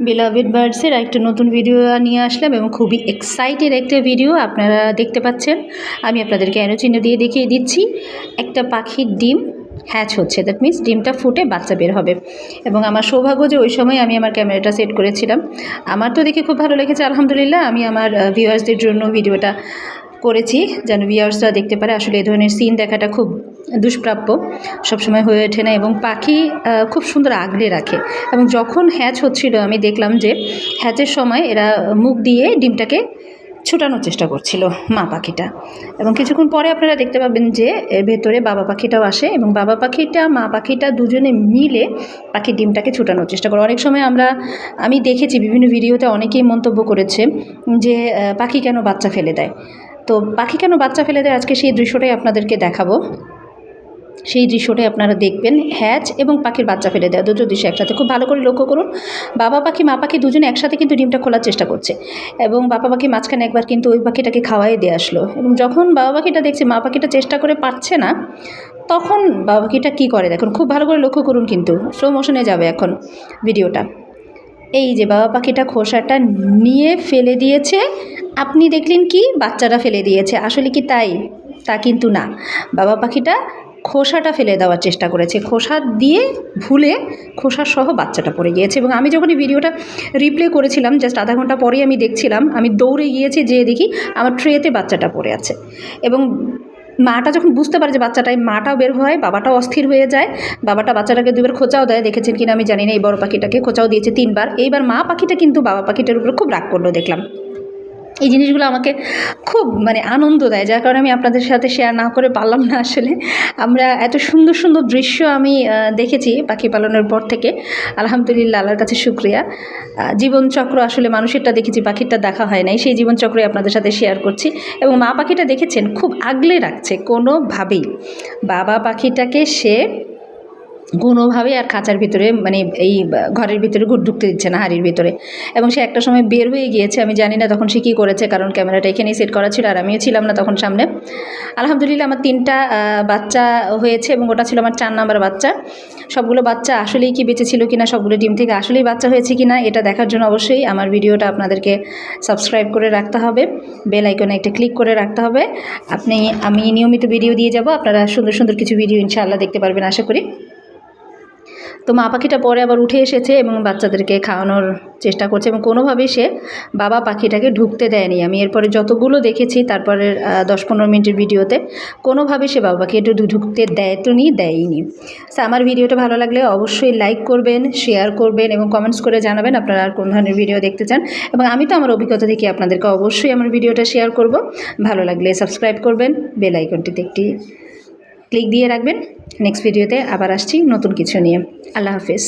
বিলাভিড বার্ডসের একটা নতুন ভিডিও নিয়ে আসলাম এবং খুবই এক্সাইটেড একটা ভিডিও আপনারা দেখতে পাচ্ছেন। আমি আপনাদেরকে অ্যারো চিহ্ন দিয়ে দেখিয়ে দিচ্ছি। একটা পাখির ডিম হ্যাচ হচ্ছে। দ্যাট মিন্স ডিমটা ফুটে বাচ্চা বের হবে। এবং আমার সৌভাগ্য যে ওই সময় আমি আমার ক্যামেরাটা সেট করেছিলাম। আমার তো দেখে খুব ভালো লেগেছে, আলহামদুলিল্লাহ। আমি আমার ভিউয়ার্সদের জন্য ভিডিওটা করেছি। যেন ভিউয়ার্সরা দেখতে পারে। আসলে এই ধরনের সিন দেখাটা খুব দুষ্প্রাপ্য, সবসময় হয়ে ওঠে না এবং পাখি খুব সুন্দর আগলে রাখে। এবং যখন হ্যাচ হচ্ছিল, আমি দেখলাম যে হ্যাচের সময় এরা মুখ দিয়ে ডিমটাকে ছোটানোর চেষ্টা করছিল মা পাখিটা। এবং কিছুক্ষণ পরে আপনারা দেখতে পাবেন যে এর ভেতরে বাবা পাখিটাও আসে এবং বাবা পাখিটা, মা পাখিটা দুজনে মিলে পাখির ডিমটাকে ছোটানোর চেষ্টা করে। অনেক সময় আমরা, আমি দেখেছি বিভিন্ন ভিডিওতে অনেকেই মন্তব্য করেছে যে পাখি কেন বাচ্চা ফেলে দেয়? তো পাখি কেন বাচ্চা ফেলে দেয়? আজকে সেই দৃশ্যটাই আপনাদেরকে দেখাবো। সেই দৃশ্যটাই আপনারা দেখবেন। হ্যাচ এবং পাখির বাচ্চা ফেলে দেওয়া দুটো দৃশ্য একসাথে। খুব ভালো করে লক্ষ্য করুন, বাবা পাখি, মা পাখি দুজনে একসাথে কিন্তু ডিমটা খোলার চেষ্টা করছে এবং বাবা পাখি মাঝখানে একবার কিন্তু ওই পাখিটাকে খাওয়াই দিয়ে আসলো এবং যখন বাবা পাখিটা দেখছে, মা পাখিটা চেষ্টা করে পারছে না, তখন বাবা পাখিটা কী করে দেখুন? খুব ভালো করে লক্ষ্য করুন কিন্তু স্লো মোশনে যাবে এখন ভিডিওটা। এই যে বাবা পাখিটা খোসাটা নিয়ে ফেলে দিয়েছে, আপনি দেখলেন কি? বাচ্চারা ফেলে দিয়েছে। আসলে কি তাই? তা কিন্তু না। বাবা পাখিটা খোসাটা ফেলে দেওয়ার চেষ্টা করেছে। খোসা দিয়ে ভুলে খোসা সহ বাচ্চাটা পড়ে গিয়েছে এবং আমি যখন এই ভিডিওটা রিপ্লে করেছিলাম জাস্ট আধা ঘণ্টা পরেই আমি দেখছিলাম, আমি দৌড়ে গিয়েছি যেয়ে দেখি আমার ট্রেতে বাচ্চাটা পড়ে আছে। এবং মাটা যখন বুঝতে পারে যে বাচ্চাটাই মাটাও বের হয়, বাবাটাও অস্থির হয়ে যায়, বাবাটা বাচ্চাটাকে দুবার খোঁচাও দেয়, দেখেছেন কিনা আমি জানি না, এই বড় পাখিটাকে খোঁচাও দিয়েছে তিনবার। এইবার মা পাখিটা কিন্তু বাবা পাখিটার উপরে খুব রাগ করল, দেখলাম। এই জিনিসগুলো আমাকে খুব মানে আনন্দ দেয়, যার কারণে আমি আপনাদের সাথে শেয়ার না করে পারলাম না আসলে। আমরা এত সুন্দর সুন্দর দৃশ্য আমি দেখেছি পাখি পালনের পর থেকে। আলহামদুলিল্লাহ, আল্লাহর কাছে শুক্রিয়া। জীবনচক্র আসলে মানুষেরটা দেখেছি, পাখিরটা দেখা হয় নাই। সেই জীবনচক্রই আপনাদের সাথে শেয়ার করছি। এবং মা পাখিটা দেখেছেন, খুব আগলে রাখছে কোনোভাবেই। বাবা পাখিটাকে সে কোনোভাবেই আর খাঁচার ভিতরে মানে এই ঘরের ভিতরে ঘুর ঢুকতে দিচ্ছে না হাড়ির ভিতরে। এবং সে একটা সময় বের হয়ে গিয়েছে, আমি জানি না তখন সে কী করেছে, কারণ ক্যামেরাটা এখানেই সেট করা ছিল আর আমিও ছিলাম না তখন সামনে। আলহামদুলিল্লাহ আমার তিনটা বাচ্চা হয়েছে এবং ওটা ছিল আমার চার নাম্বার বাচ্চা। সবগুলো বাচ্চা আসলেই কি বেঁচে ছিল কিনা, সবগুলো ডিম থেকে আসলেই বাচ্চা হয়েছে কিনা, এটা দেখার জন্য অবশ্যই আমার ভিডিওটা আপনাদেরকে সাবস্ক্রাইব করে রাখতে হবে, বেল আইকনে একটা ক্লিক করে রাখতে হবে। আপনি, আমি নিয়মিত ভিডিও দিয়ে যাব, আপনারা সুন্দর সুন্দর কিছু ভিডিও ইনশাআল্লাহ দেখতে পারবেন, আশা করি। তো মা পাখিটা পরে আবার উঠে এসেছে এবং বাচ্চাদেরকে খাওয়ানোর চেষ্টা করছে এবং কোনোভাবেই সে বাবা পাখিটাকে ঢুকতে দেয়নি। আমি এরপরে যতগুলো দেখেছি, তারপরে দশ পনেরো মিনিটের ভিডিওতে কোনোভাবে সে বাবা পাখি একটু ঢুকতে দেয় তো নি দেয়নি সো আমার ভিডিওটা ভালো লাগলে অবশ্যই লাইক করবেন শেয়ার করবেন এবং কমেন্টস করে জানাবেন আপনারা আর কোন ধরনের ভিডিও দেখতে চান। এবং আমি তো আমার অভিজ্ঞতা থেকে আপনাদেরকে অবশ্যই আমার ভিডিওটা শেয়ার করব। ভালো লাগলে সাবস্ক্রাইব করবেন বেল আইকনটিতে একটি ক্লিক দিয়ে রাখবেন। নেক্সট ভিডিওতে আবার আসছি নতুন কিছু নিয়ে। আল্লাহ হাফিজ।